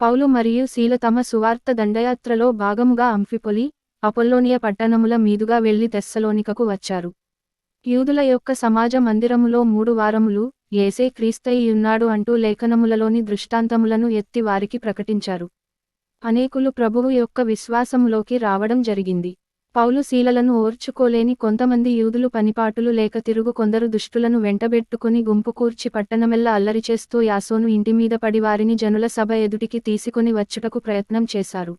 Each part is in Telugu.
పౌలు మరియు శీల తమ సువార్త దండయాత్రలో భాగముగా అంఫిపొలి అపొల్లోనియ పట్టణముల మీదుగా వెళ్ళి తెస్సలోనికకు వచ్చారు. యూదుల యొక్క సమాజ మందిరములో మూడు వారములు ఏసే క్రీస్తయియున్నాడు అంటూ లేఖనములలోని దృష్టాంతములను ఎత్తి వారికి ప్రకటించారు. అనేకులు ప్రభువు యొక్క విశ్వాసములోకి రావడం జరిగింది. పౌలు శీలలను ఓర్చుకోలేని కొంతమంది యూదులు పనిపాటులు లేక తిరుగు కొందరు దుష్టులను వెంటబెట్టుకుని గుంపుకూర్చి పట్టణమెల్ల అల్లరి చేస్తూ యాసోను ఇంటిమీద పడి వారిని జనుల సభ ఎదుటికి తీసుకుని వచ్చుటకు ప్రయత్నం చేశారు.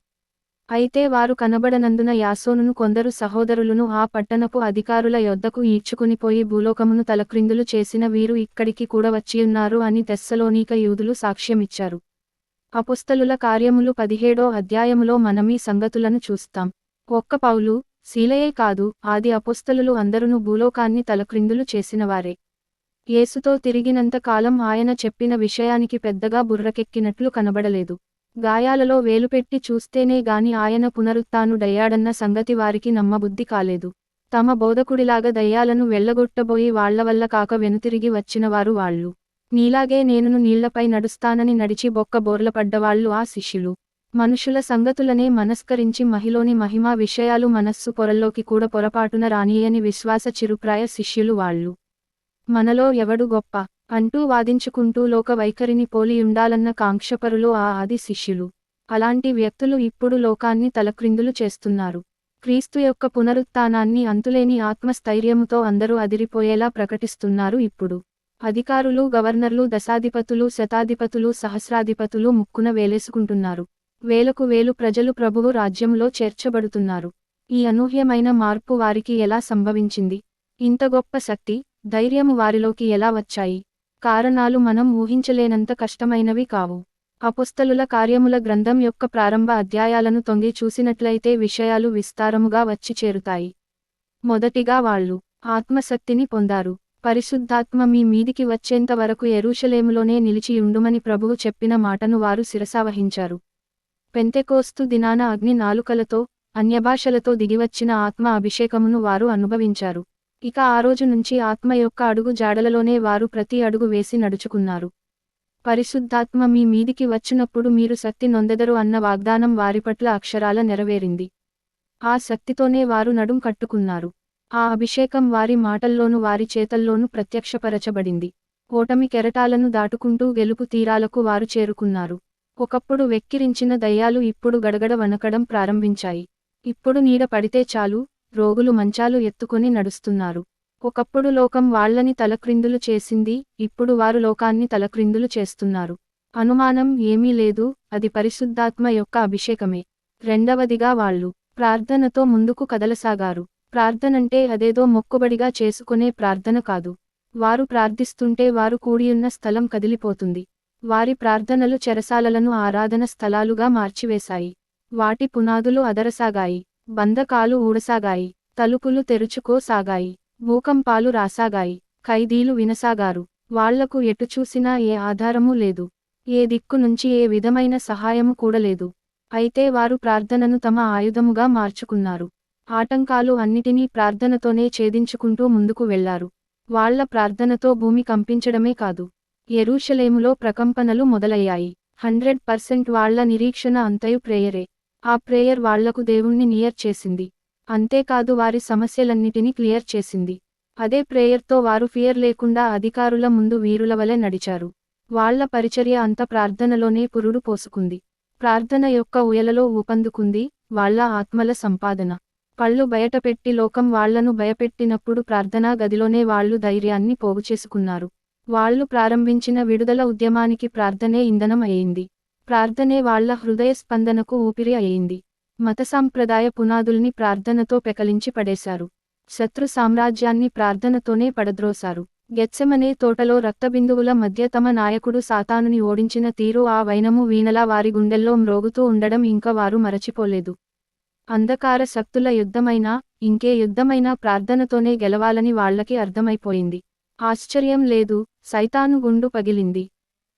అయితే వారు కనబడనందున యాసోనును కొందరు సహోదరులను ఆ పట్టణపు అధికారుల యొద్దకు ఈడ్చుకునిపోయి భూలోకమును తలక్రిందులు చేసిన వీరు ఇక్కడికి కూడా వచ్చియున్నారు అని తెస్సలోనీక యూదులు సాక్ష్యమిచ్చారు. అపుస్తలుల కార్యములు పదిహేడో అధ్యాయములో మనమీ సంగతులను చూస్తాం. ఒక్క పౌలు శీలయే కాదు ఆది అపుస్తలులు అందరును భూలోకాన్ని తలక్రిందులు చేసినవారే. యేసుతో తిరిగినంత కాలం ఆయన చెప్పిన విషయానికి పెద్దగా బుర్రకెక్కినట్లు కనబడలేదు. గాయాలలో వేలుపెట్టి చూస్తేనే గాని ఆయన పునరుత్నుడయ్యాడన్న సంగతి వారికి నమ్మబుద్ధి కాలేదు. తమ బోధకుడిలాగా దయ్యాలను వెళ్ళగొట్టబోయి వాళ్ళ వల్ల కాక వెనుతిరిగి వచ్చినవారు వాళ్ళు. నీలాగే నేనును నీళ్ళపై నడుస్తానని నడిచి బొక్క బోర్లపడ్డవాళ్ళు ఆ శిష్యులు. మనుషుల సంగతులనే మనస్కరించి మహిలోని మహిమా విషయాలు మనస్సు పొరల్లోకి కూడా పొరపాటున రానియని విశ్వాస చిరుప్రాయ శిష్యులు వాళ్ళు. మనలో ఎవడు గొప్ప? అంటూ వాదించుకుంటూ లోక వైఖరిని పోలియుండాలన్న కాంక్షపరులు ఆ ఆది శిష్యులు. అలాంటి వ్యక్తులు ఇప్పుడు లోకాన్ని తలక్రిందులు చేస్తున్నారు. క్రీస్తు యొక్క పునరుత్థానాన్ని అంతులేని ఆత్మస్థైర్యముతో అందరూ అదిరిపోయేలా ప్రకటిస్తున్నారు ఇప్పుడు. అధికారులు గవర్నర్లు దశాధిపతులు శతాధిపతులు సహస్రాధిపతులు ముక్కున వేలేసుకుంటున్నారు. వేలకు వేలు ప్రజలు ప్రభువు రాజ్యములో చేర్చబడుతున్నారు. ఈ అనూహ్యమైన మార్పు వారికి ఎలా సంభవించింది? ఇంత గొప్ప శక్తి ధైర్యము వారిలోకి ఎలా వచ్చాయి? కారణాలు మనం ఊహించలేనంత కష్టమైనవి కావు. అపుస్తలుల కార్యముల గ్రంథం యొక్క ప్రారంభ అధ్యాయాలను తొంగి చూసినట్లయితే విషయాలు విస్తారముగా వచ్చి చేరుతాయి. మొదటిగా వాళ్ళు ఆత్మశక్తిని పొందారు. పరిశుద్ధాత్మ మీ మీదికి వచ్చేంత వరకు ఎరూషలేములోనే నిలిచి ఉండుమని ప్రభువు చెప్పిన మాటను వారు శిరసావహించారు. పెంతెకోస్తు దినాన అగ్ని నాలుకలతో అన్యభాషలతో దిగివచ్చిన ఆత్మ అభిషేకమును వారు అనుభవించారు. ఇక ఆ రోజు నుంచి ఆత్మ యొక్క అడుగు జాడలలోనే వారు ప్రతి అడుగు వేసి నడుచుకున్నారు. పరిశుద్ధాత్మ మీ మీదికి వచ్చినప్పుడు మీరు శక్తి నొందెదరు అన్న వాగ్దానం వారి పట్ల అక్షరాల నెరవేరింది. ఆ శక్తితోనే వారు నడుం కట్టుకున్నారు. ఆ అభిషేకం వారి మాటల్లోనూ వారి చేతల్లోనూ ప్రత్యక్షపరచబడింది. ఓటమి కెరటాలను దాటుకుంటూ గెలుపు తీరాలకు వారు చేరుకున్నారు. ఒకప్పుడు వెక్కిరించిన దయ్యాలు ఇప్పుడు గడగడ వనకడం ప్రారంభించాయి. ఇప్పుడు నీడ పడితే చాలు రోగులు మంచాలు ఎత్తుకుని నడుస్తున్నారు. ఒకప్పుడు లోకం వాళ్ళని తలక్రిందులు చేసింది ఇప్పుడు వారు లోకాన్ని తలక్రిందులు చేస్తున్నారు. అనుమానం ఏమీ లేదు అది పరిశుద్ధాత్మ యొక్క అభిషేకమే. రెండవదిగా వాళ్ళు ప్రార్థనతో ముందుకు కదలసాగారు. ప్రార్థనంటే అదేదో మొక్కుబడిగా చేసుకునే ప్రార్థన కాదు. వారు ప్రార్థిస్తుంటే వారు కూడియున్న స్థలం కదిలిపోతుంది. వారి ప్రార్థనలు చెరసాలలను ఆరాధన స్థలాలుగా మార్చివేశాయి. వాటి పునాదులు అదరసాగాయి. బంధకాలు ఊడసాగాయి. తలుపులు తెరుచుకోసాగాయి. భూకంపాలు రాసాగాయి. ఖైదీలు వినసాగారు. వాళ్ళకు ఎటు చూసినా ఏ ఆధారమూ లేదు. ఏ దిక్కు నుంచి ఏ విధమైన సహాయము కూడలేదు. అయితే వారు ప్రార్థనను తమ ఆయుధముగా మార్చుకున్నారు. ఆటంకాలు అన్నిటినీ ప్రార్థనతోనే ఛేదించుకుంటూ ముందుకు వెళ్ళారు. వాళ్ళ ప్రార్థనతో భూమి కంపించడమే కాదు. ఎరూషలేములో ప్రకంపనలు మొదలయ్యాయి. హండ్రెడ్ పర్సెంట్ వాళ్ళ నిరీక్షణ అంతయు ప్రేయరే. ఆ ప్రేయర్ వాళ్ళకు దేవుణ్ణి నియర్ చేసింది. అంతేకాదు వారి సమస్యలన్నిటినీ క్లియర్ చేసింది. అదే ప్రేయర్తో వారు ఫియర్ లేకుండా అధికారుల ముందు వీరుల వలె నడిచారు. వాళ్ళ పరిచర్య అంత ప్రార్థనలోనే పురుడు పోసుకుంది. ప్రార్థన యొక్క ఉయలలో ఊపందుకుంది వాళ్ళ ఆత్మల సంపాదన. పళ్ళు బయటపెట్టి లోకం వాళ్ళను భయపెట్టినప్పుడు ప్రార్థనా గదిలోనే వాళ్ళు ధైర్యాన్ని పోగుచేసుకున్నారు. వాళ్ళు ప్రారంభించిన విడుదల ఉద్యమానికి ప్రార్థనే ఇంధనం అయింది. ప్రార్థనే వాళ్ళ హృదయ స్పందనకు ఊపిరి అయింది. మత సాంప్రదాయ పునాదుల్ని ప్రార్థనతో పెకలించి పడేశారు. శత్రు సామ్రాజ్యాన్ని ప్రార్థనతోనే పడద్రోశారు. గెత్సెమనే తోటలో రక్తబిందువుల మధ్య తమ నాయకుడు సాతానుని ఓడించిన తీరు ఆ వైనము వీణలా వారి గుండెల్లో మ్రోగుతూ ఉండడం ఇంకా వారు మరచిపోలేదు. అంధకార శక్తుల యుద్ధమైనా ఇంకే యుద్ధమైనా ప్రార్థనతోనే గెలవాలని వాళ్ళకి అర్థమైపోయింది. ఆశ్చర్యం లేదు. సైతాను గుండు పగిలింది.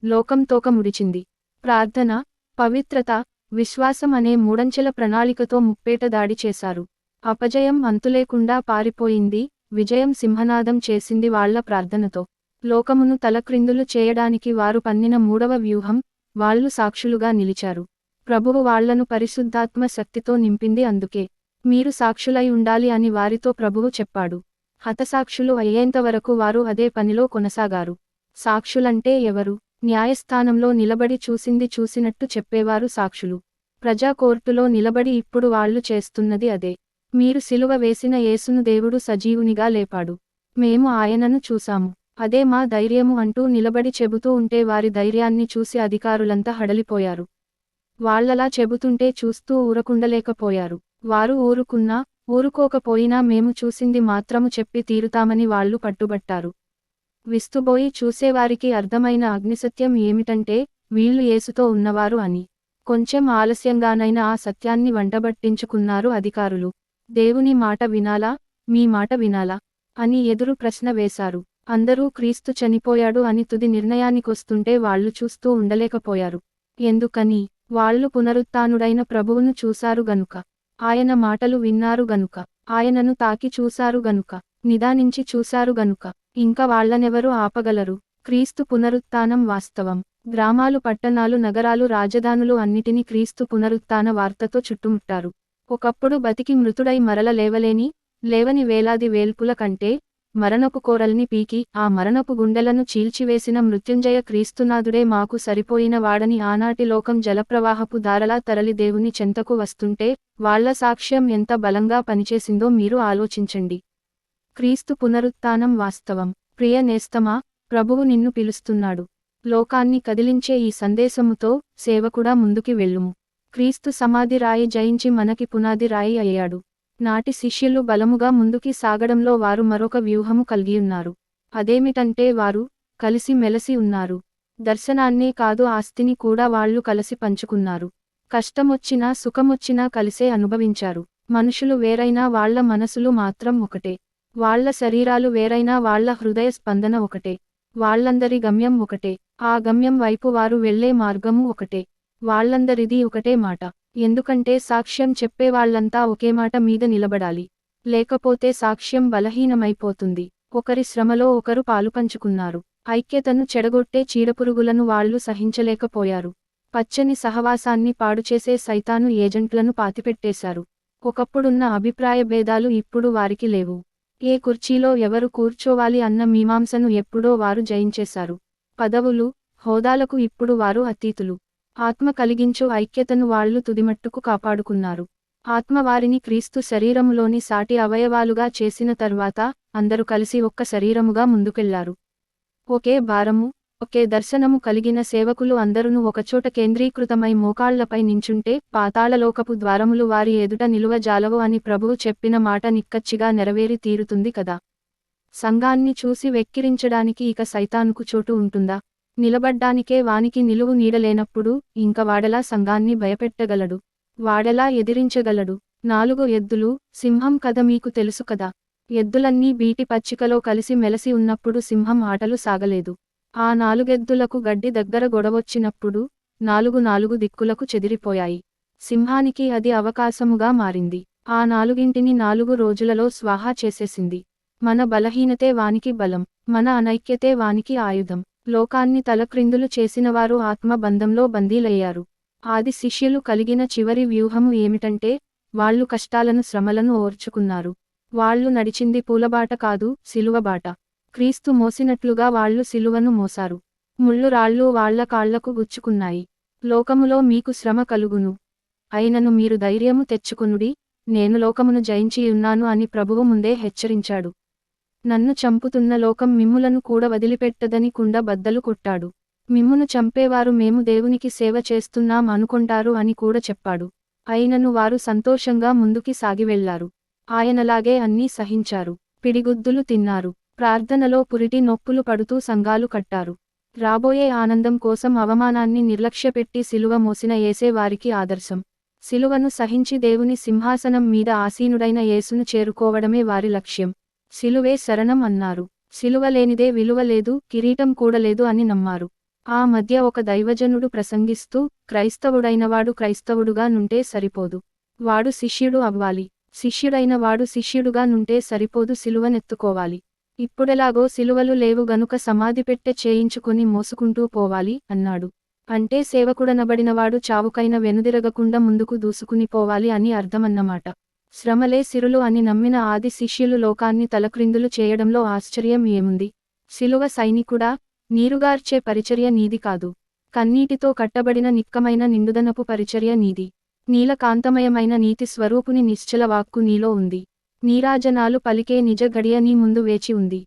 లోకం తోక ముడిచింది ప్రార్థన పవిత్రత విశ్వాసం అనే మూడంచెల ప్రణాళికతో ముప్పేట దాడి చేశారు. అపజయం అంతులేకుండా పారిపోయింది. విజయం సింహనాదం చేసింది వాళ్ళ ప్రార్థనతో. లోకమును తలక్రిందులు చేయడానికి వారు పన్నిన మూడవ వ్యూహం వాళ్ళు సాక్షులుగా నిలిచారు. ప్రభువు వాళ్ళను పరిశుద్ధాత్మ శక్తితో నింపింది అందుకే. మీరు సాక్షులై ఉండాలి అని వారితో ప్రభువు చెప్పాడు. హతసాక్షులు అయ్యేంతవరకు వారు అదే పనిలో కొనసాగారు. సాక్షులంటే ఎవరు? న్యాయస్థానంలో నిలబడి చూసింది చూసినట్టు చెప్పేవారు సాక్షులు. ప్రజా కోర్టులో నిలబడి ఇప్పుడు వాళ్ళు చేస్తున్నది అదే. మీరు సిలువ వేసిన యేసును దేవుడు సజీవునిగా లేపాడు. మేము ఆయనను చూశాము. అదే మా ధైర్యము అంటూ నిలబడి చెబుతూ ఉంటే వారి ధైర్యాన్ని చూసి అధికారులంతా హడలిపోయారు. వాళ్ళలా చెబుతుంటే చూస్తూ ఊరకుండలేకపోయారు. వారు ఊరుకున్నా ఊరుకోకపోయినా మేము చూసింది మాత్రము చెప్పి తీరుతామని వాళ్ళు పట్టుబట్టారు. విస్తుబోయి చూసేవారికి అర్థమైన అగ్నిసత్యం ఏమిటంటే వీళ్ళు ఏసుతో ఉన్నవారు అని. కొంచెం ఆలస్యంగానైనా ఆ సత్యాన్ని వంటబట్టించుకున్నారు అధికారులు. దేవుని మాట వినాలా? మీ మాట వినాలా? అని ఎదురు ప్రశ్న వేశారు. అందరూ క్రీస్తు చనిపోయాడు అని తుది నిర్ణయానికొస్తుంటే వాళ్ళు చూస్తూ ఉండలేకపోయారు. ఎందుకని? వాళ్ళు పునరుత్నుడైన ప్రభువును చూశారు గనుక. ఆయన మాటలు విన్నారు గనుక. ఆయనను తాకి చూశారు గనుక. నిదానించి చూశారు గనుక. ఇంకా వాళ్ళనెవరు ఆపగలరు. క్రీస్తు పునరుత్థానం వాస్తవం. గ్రామాలు పట్టణాలు నగరాలు రాజధానులు అన్నిటినీ క్రీస్తు పునరుత్థాన వార్తతో చుట్టుముట్టారు. ఒకప్పుడు బతికి మృతుడై మరల లేవలేని లేవని వేలాది వేల్పుల కంటే మరణపు కోరల్ని పీకి ఆ మరణపు గుండెలను చీల్చివేసిన మృత్యుంజయ క్రీస్తునాథుడే మాకు సరిపోయిన వాడని ఆనాటి లోకం జలప్రవాహపు దారలా తరలి దేవుని చెంతకు వస్తుంటే వాళ్ళ సాక్ష్యం ఎంత బలంగా పనిచేసిందో మీరు ఆలోచించండి. క్రీస్తు పునరుత్థానం వాస్తవం. ప్రియ నేస్తమా ప్రభువు నిన్ను పిలుస్తున్నాడు. లోకాన్ని కదిలించే ఈ సందేశముతో సేవకుడా ముందుకి వెళ్ళుము. క్రీస్తు సమాధి రాయి జయించి మనకి పునాది రాయి అయ్యాడు. నాటి శిష్యులు బలముగా ముందుకి సాగడంలో వారు మరొక వ్యూహము కలిగియున్నారు అదేమిటంటే వారు కలిసి మెలసి ఉన్నారు. దర్శనాన్నే కాదు ఆస్తిని కూడా వాళ్ళు కలిసి పంచుకున్నారు. కష్టమొచ్చినా సుఖమొచ్చినా కలిసే అనుభవించారు. మనుషులు వేరైనా వాళ్ళ మనసులు మాత్రం ఒకటే. వాళ్ళ శరీరాలు వేరైనా వాళ్ళ హృదయ స్పందన ఒకటే. వాళ్ళందరి గమ్యం ఒకటే. ఆ గమ్యం వైపు వారు వెళ్ళే మార్గము ఒకటే. వాళ్ళందరిది ఒకటే మాట. ఎందుకంటే సాక్ష్యం చెప్పేవాళ్ళంతా ఒకే మాట మీద నిలబడాలి. లేకపోతే సాక్ష్యం బలహీనమైపోతుంది. ఒకరి శ్రమలో ఒకరు పాలుపంచుకున్నారు ఐక్యతను చెడగొట్టే చీడపురుగులను వాళ్ళు సహించలేకపోయారు. పచ్చని సహవాసాన్ని పాడుచేసే సైతాను ఏజెంట్లను పాతిపెట్టేశారు. ఒకప్పుడున్న అభిప్రాయ భేదాలు ఇప్పుడు వారికి లేవు. ఏ కుర్చీలో ఎవరు కూర్చోవాలి అన్న మీమాంసను ఎప్పుడో వారు జయించేశారు. పదవులు హోదాలకు ఇప్పుడు వారు అతీతులు. ఆత్మ కలిగించు ఐక్యతను వాళ్ళు తుదిమట్టుకు కాపాడుకున్నారు. ఆత్మ వారిని క్రీస్తు శరీరములోని సాటి అవయవాలుగా చేసిన తర్వాత అందరూ కలిసి ఒక్క శరీరముగా ముందుకెళ్ళారు. ఒకే భారము ఒకే దర్శనము కలిగిన సేవకులు అందరును ఒకచోట కేంద్రీకృతమై మోకాళ్ళపై నించుంటే పాతాళలోకపు ద్వారములు వారి ఎదుట నిలువ జాలవు అని ప్రభువు చెప్పిన మాట నిక్కచ్చిగా నెరవేరి తీరుతుంది కదా. సంఘాన్ని చూసి వెక్కిరించడానికి ఇక సైతానుకు చోటు ఉంటుందా? నిలబడ్డానికే వానికి నిలువు నీడలేనప్పుడు ఇంక వాడలా సంఘాన్ని భయపెట్టగలడు. వాడెలా ఎదిరించగలడు. నాలుగు ఎద్దులు సింహం కథ మీకు తెలుసు కదా. ఎద్దులన్నీ బీటి పచ్చికలో కలిసి మెలసి ఉన్నప్పుడు సింహం ఆటలు సాగలేదు. ఆ నాలుగెద్దులకు గడ్డి దగ్గర గొడవొచ్చినప్పుడు నాలుగు నాలుగు దిక్కులకు చెదిరిపోయాయి. సింహానికి అది అవకాశముగా మారింది. ఆ నాలుగింటిని నాలుగు రోజులలో స్వాహా చేసేసింది. మన బలహీనతే వానికి బలం మన అనైక్యతే వానికి ఆయుధం. లోకాన్ని తలక్రిందులు చేసినవారు ఆత్మబంధంలో బందీలయ్యారు. ఆది శిష్యులు కలిగిన చివరి వ్యూహము ఏమిటంటే వాళ్ళు కష్టాలను శ్రమలను ఓర్చుకున్నారు. వాళ్ళు నడిచింది పూలబాట కాదు సిలువబాట. క్రీస్తు మోసినట్లుగా వాళ్ళు సిలువను మోసారు ముళ్ళు రాళ్ళు వాళ్ళ కాళ్ళకు గుచ్చుకున్నాయి. లోకములో మీకు శ్రమ కలుగును. అయినను మీరు ధైర్యము తెచ్చుకునుడి నేను లోకమును జయించియున్నాను అని ప్రభువు ముందే హెచ్చరించాడు. నన్ను చంపుతున్న లోకం మిమ్ములను కూడా వదిలిపెట్టదని కుండ బద్దలు కొట్టాడు. మిమ్మును చంపేవారు మేము దేవునికి సేవ చేస్తున్నాం అనుకుంటారు అని కూడా చెప్పాడు. అయినను వారు సంతోషంగా ముందుకి సాగివెళ్ళారు ఆయనలాగే అన్నీ సహించారు. పిడిగుద్దులు తిన్నారు. ప్రార్థనలో పురిటి నొప్పులు పడుతూ సంఘాలు కట్టారు. రాబోయే ఆనందం కోసం అవమానాన్ని నిర్లక్ష్యపెట్టి సిలువ మోసిన ఏసే వారికి ఆదర్శం. సిలువను సహించి దేవుని సింహాసనం మీద ఆసీనుడైన యేసును చేరుకోవడమే వారి లక్ష్యం. సిలువే శరణం అన్నారు. సిలువ లేనిదే విలువ లేదు కిరీటం కూడలేదు అని నమ్మారు. ఆ మధ్య ఒక దైవజనుడు ప్రసంగిస్తూ క్రైస్తవుడైనవాడు క్రైస్తవుడుగా నుంటే సరిపోదు. వాడు శిష్యుడు అవ్వాలి. శిష్యుడైన వాడు శిష్యుడుగా నుంటే సరిపోదు సిలువనెత్తుకోవాలి. ఇప్పుడెలాగో సిలువలు లేవు గనుక సమాధి పెట్టె చేయించుకుని మోసుకుంటూ పోవాలి అన్నాడు. అంటే సేవకుడనబడినవాడు చావుకైన వెనుదిరగకుండా ముందుకు దూసుకుని పోవాలి అని అర్థమన్నమాట. శ్రమలే సిరులు అని నమ్మిన ఆది శిష్యులు లోకాన్ని తలక్రిందులు చేయడంలో ఆశ్చర్యం ఏముంది? శిలువ సైనికుడా నీరుగార్చే పరిచర్య నీది కాదు. కన్నీటితో కట్టబడిన నిక్కమైన నిండుదనపు పరిచర్య నీది. నీలకాంతమయమైన నీతి స్వరూపుని నిశ్చల వాక్కు నీలో ఉంది. నీరాజనాలు పలికే నిజ గడియ నీ ముందు వేచి ఉంది.